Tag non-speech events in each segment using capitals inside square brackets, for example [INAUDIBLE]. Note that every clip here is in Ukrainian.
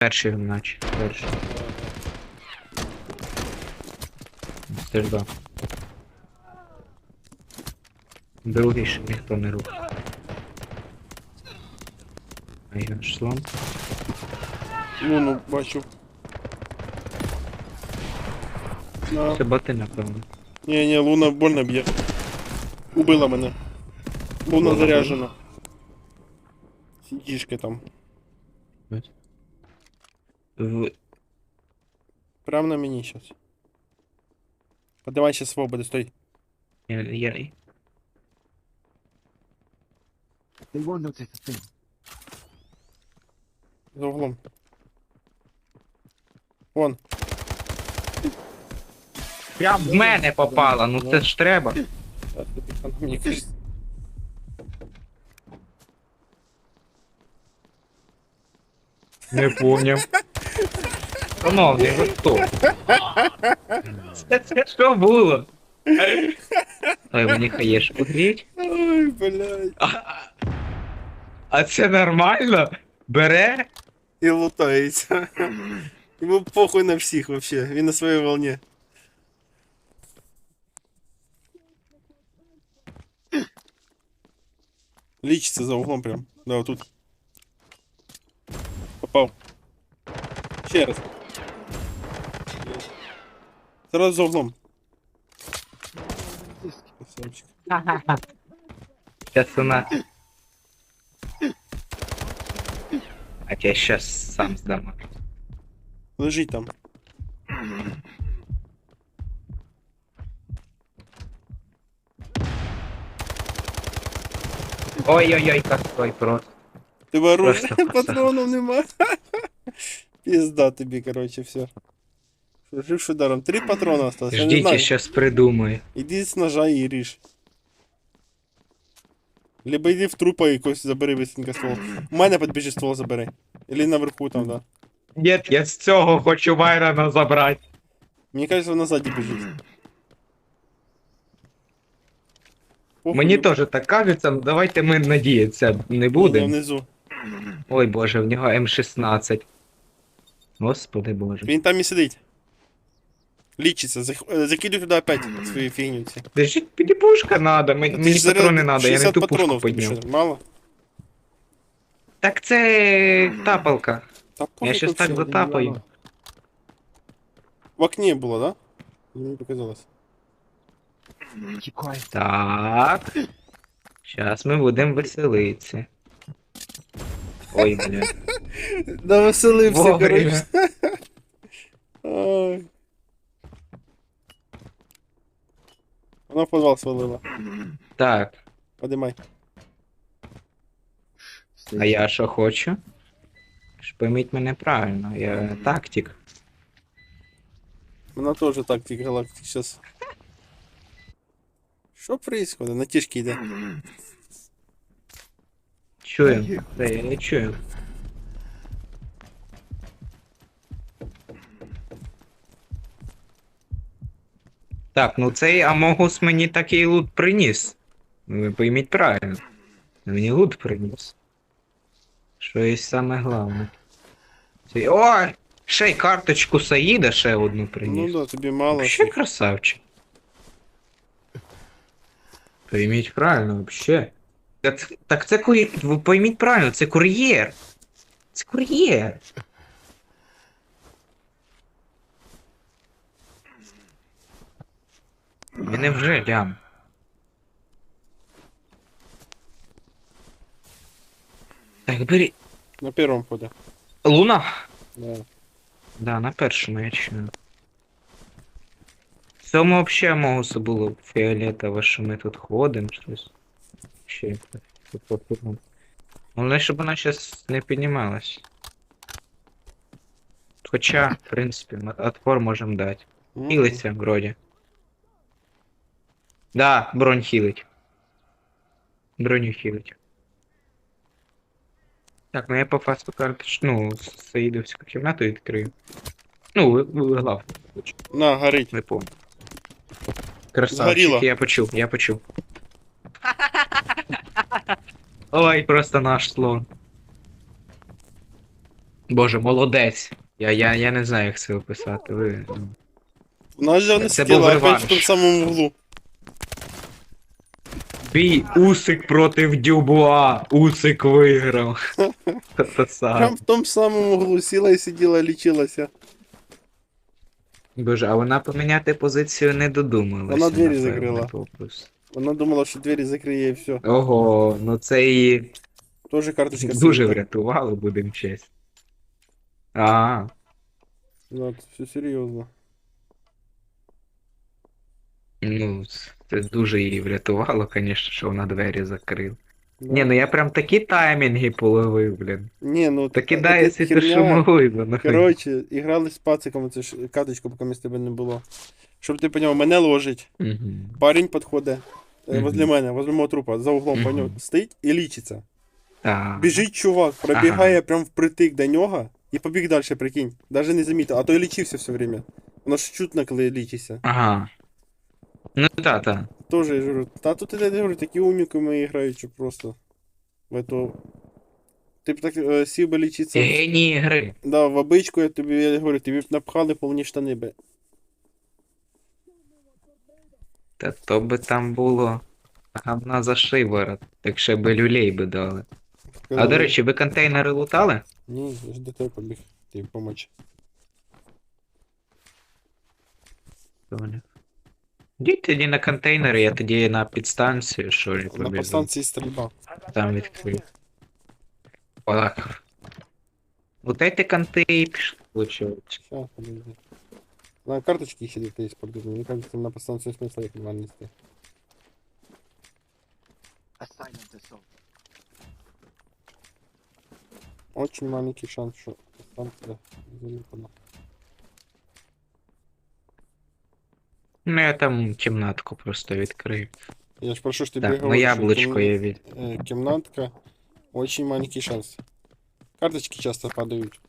Перший наче. Перший. Це да. Другий ще ніхто не рухає. А я ж слон. Луну бачу. На. Це боти, напевно. Ні, ні, луна больно б'є. Убила мене. Луна Луна заряджена. Сидішки там. В... Прям на мені щас. Подавай ще свободи, стой. Я, я... They won't notice a thing. За углом. Вон. Прям в мене попала, ну це ж треба. Зараз тобі там, мені кажется. Не поняв. [LAUGHS] Шановний, ви хто? Це, що було? Ой, мені хаєшку гріть. Ой, блядь. А, а це нормально? Бере? І лутається. Йому похуй на всіх вообще. Він на своїй волні. Лічиться за углом прям. Да, вот тут. Попав. Ще раз. Сразу за углом. Красавчик. Сейчас вона. А я сейчас сам здам. Лежить там. Ой-ой-ой, какой просто. [LAUGHS] [LAUGHS] Тебе оружия красава. патронов нема. Пизда тобі, короче, все. Жив ударом. Три патрона осталось. Я не Ждите, знаю. сейчас придумаю. Іди з ножа і ріж. Либо йди в трупа якось забери висінька ствол. У мене підбіжи ствол забери. Или наверху там, да. Нет, я з цього хочу Майрона забрати. Мені кажется, вона ззаді біжить. Похуй, Мені ну, теж так кажеться, ну давайте ми надіятися не ні, будемо. Внизу. Ой боже, в нього М16. Господи боже. Він там і сидить. Лічиться. Е, Закидуй туди опять свої фігню. Держіть, мені пушка надо, мені, патрони надо, я не ту пушку підняв. Мало? Так це тапалка. Та Я щас так затапаю. В окне було, да? Мені показалось. Так. Зараз ми будемо веселитися. Ой, бля. [LAUGHS] Навеселився, Вовремя. короче. Ой. Вона в подвал свалила. Так, Подимай. а я що хочу? Ж Пойміть мене правильно, я тактик. Вона теж тактик галактик сейчас. Що происходит? На тішки йде. Чую. Та я не чую. Так, ну цей Амогус мені такий лут приніс. Ви пойміть правильно. Мені лут приніс. Що є саме головне. Цей... Ой! Ще й карточку Саїда ще одну Ну да, тобі мало. Цих. красавчик. Пойміть правильно, вообще. Так, так це кур'єр. Ви пойміть правильно, це кур'єр. Це кур'єр. Мене вже лям. Так, бери. На першому ході. Луна? Да. Да, на першому я чую. В цьому взагалі могусе було фіолетово, що ми тут ходимо, щось. Ще якось. Головне, щоб вона зараз не піднімалась. Хоча, в принципі, отпор можемо дати. Мгм. Хілиться, вроді. Да, бронь хілить. Броню хілить. Так, ну я по фасту карточ, ну, Саїдовську кімнату відкрию. Ну, глав. На, горить. Не помню. Красавчик, Згоріло. я почув, я почув. Ой, просто наш слон. Боже, молодець. Я, я, я не знаю, як це описати. Ви... ну. У нас же не сиділа опять в тому самому углу. Бій Усик проти Дюбуа. Усик виграв. Та Прям в тому самому углу сіла і сиділа, лічилася. Боже, а вона поміняти позицію не додумалася. Вона двері напевно, закрила. Вона думала, що двері закриє і все. Ого, ну це її Тоже карточка дуже світа. врятувало, будемо честь. А, Да, це все серйозно. ну, це дуже її врятувало, звісно, що вона двері закрила. Да. Ні, ну я прям такі таймінги половив, блін. Ні, ну Та кидає могли, ну. Коротше, іграли з пациком, це ж каточку, поки з тебе не було. Щоб ти поняв, мене ложить, Мгм. парень підходить Мгм. возле мене, возле мого трупа, за углом Мгм. поняв, стоїть і лічиться. А, Біжить чувак, пробігає прям впритик до нього і побіг далі, прикинь. Даже не замітив, а то і лічився все время. Воно ж чутно, коли лічишся. Ага. Ну та, та. Тоже я говорю, та тут я говорю, такі унікуми грають, що просто. В эту... Ти б так е, сів би лічитися. Генії гри. Да, в обичку я тобі я говорю, тобі б напхали повні штани би. Та то би там було гавна за шиворот, якщо би люлей би дали. А до речі, ви контейнери лутали? Ні, я ж до тебе побіг. Тобі помочь. Понял. Йдіть тоді на контейнери, я тоді на підстанцію, що ли, На побіжу. подстанції стрільба. Там відкрию. Так. Лутайте конти і пішли, виходить. Ща, подожди. На карточки ще десь є продумано. Мені кажется, на подстанцію смисла їх нормально нести. A silent assault. Очень маленький шанс, що подстанція заліпана. Ну я там кімнатку просто відкрию. Я ж прошу, що ти Так, ну говорю, що яблучко кімна- я від. е, Кімнатка. Очень маленький шанс. Карточки часто падають.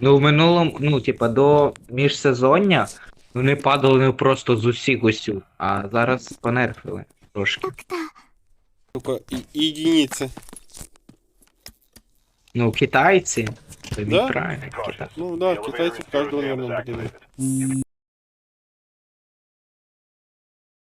Ну, в минулому, ну, типа, до міжсезоння вони падали не просто з усіх усю, а зараз понерфили трошки. Только і, единиці. Ну, китайцы. Да? правильно, китайцы. Ну да, китайцы каждого, наверное, буде.